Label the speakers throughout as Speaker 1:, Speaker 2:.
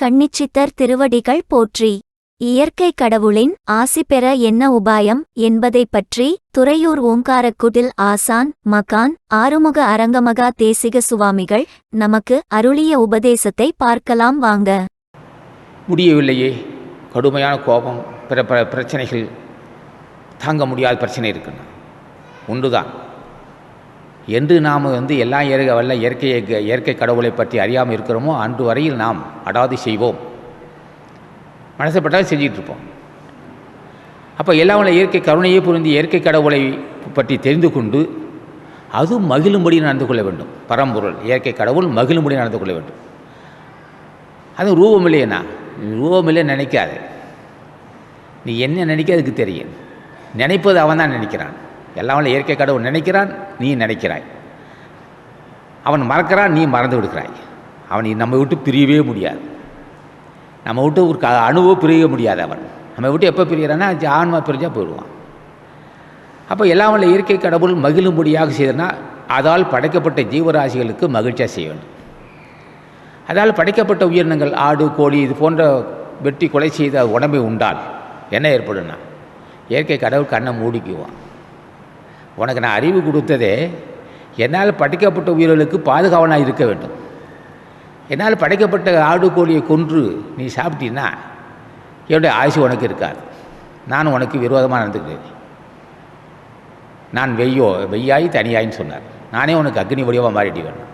Speaker 1: கண்ணிச்சித்தர் திருவடிகள் போற்றி. இயற்கை கடவுளின் ஆசி பெற என்ன உபாயம் என்பதைப் பற்றி துறையூர் ஓங்காரக்குடில் ஆசான் மகான் ஆறுமுக அரங்கமகா தேசிக சுவாமிகள் நமக்கு அருளிய உபதேசத்தை பார்க்கலாம் வாங்க.
Speaker 2: முடியவில்லையே. கடுமையான கோபம் பிற பிரச்சனைகள் தாங்க முடியாத பிரச்சனை இருக்குன்னு ஒன்றுதான் என்று நாம் வந்து எல்லா இயற்கை வல்ல இயற்கையை இயற்கை கடவுளை பற்றி அறியாமல் இருக்கிறோமோ அன்று வரையில் நாம் அடாது செய்வோம். மனசப்பட்டால் செஞ்சிட்டு இருப்போம். அப்போ எல்லாம் இயற்கை கருணையை புரிந்து இயற்கை கடவுளை பற்றி தெரிந்து கொண்டு அது மகிழும்படி நடந்து கொள்ள வேண்டும். பரம்பொருள் இயற்கை கடவுள் மகிழும்படி நடந்து கொள்ள வேண்டும். அது ரூபம் இல்லையண்ணா ரூபம் இல்லை நினைக்காது. நீ என்ன நினைக்க அதுக்கு தெரியும்? நினைப்பது அவன் தான் நினைக்கிறான். எல்லாம் இயற்கை கடவுள் நினைக்கிறான் நீ நினைக்கிறாய். அவன் மறக்கிறான் நீ மறந்து விடுக்கிறாய் அவன் நம்ம விட்டு பிரியவே முடியாது. நம்ம விட்டு ஒரு க அணுவோ பிரிய முடியாது அவன். நம்ம விட்டு எப்போ பிரியறான்னா ஆன்மா பிரிஞ்சால் போயிடுவான். அப்போ எல்லாம் உள்ள இயற்கை கடவுள் மகிழும்படியாக செய்தனா அதால் படைக்கப்பட்ட ஜீவராசிகளுக்கு மகிழ்ச்சியாக செய்ய வேண்டும். அதால் படைக்கப்பட்ட உயிரினங்கள் ஆடு கோழி இது போன்ற வெட்டி கொலை செய்த உடம்பை உண்டால் என்ன ஏற்படும்னா இயற்கை கடவுள் கண்ணை மூடிக்குவான். உனக்கு நான் அறிவு கொடுத்ததே என்னால் படைக்கப்பட்ட உயிர்களுக்கு பாதுகாவனாக இருக்க வேண்டும். என்னால் படைக்கப்பட்ட ஆடு கோழியை கொன்று நீ சாப்பிட்டீன்னா என்னுடைய ஆயுசு உனக்கு இருக்காது. நான் உனக்கு விரோதமாக நடந்துக்கிறேன். நான் வெய்யோ வெய்யாய் தனியாயின்னு சொன்னார். நானே உனக்கு அக்னி வடிவமாக மாறிட்டு வேணும்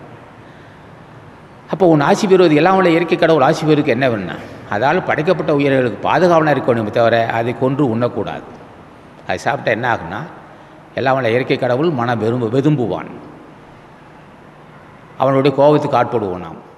Speaker 2: அப்போ உன் ஆசி பெறுவது எல்லாம் உள்ள இயற்கை கடவுள் ஆசி பெறுவதுக்கு என்ன வேணும்னா அதால் படைக்கப்பட்ட உயிர்களுக்கு பாதுகாவனாக இருக்கணுமே தவிர அதை கொன்று உண்ணக்கூடாது. அது சாப்பிட்டா என்ன ஆகுனா எல்லாம் உள்ள இயற்கை கடவுள் மன வெறும்பு வெதும்புவான். அவனுடைய கோபத்துக்கு ஆட்படுவோம் நாம்.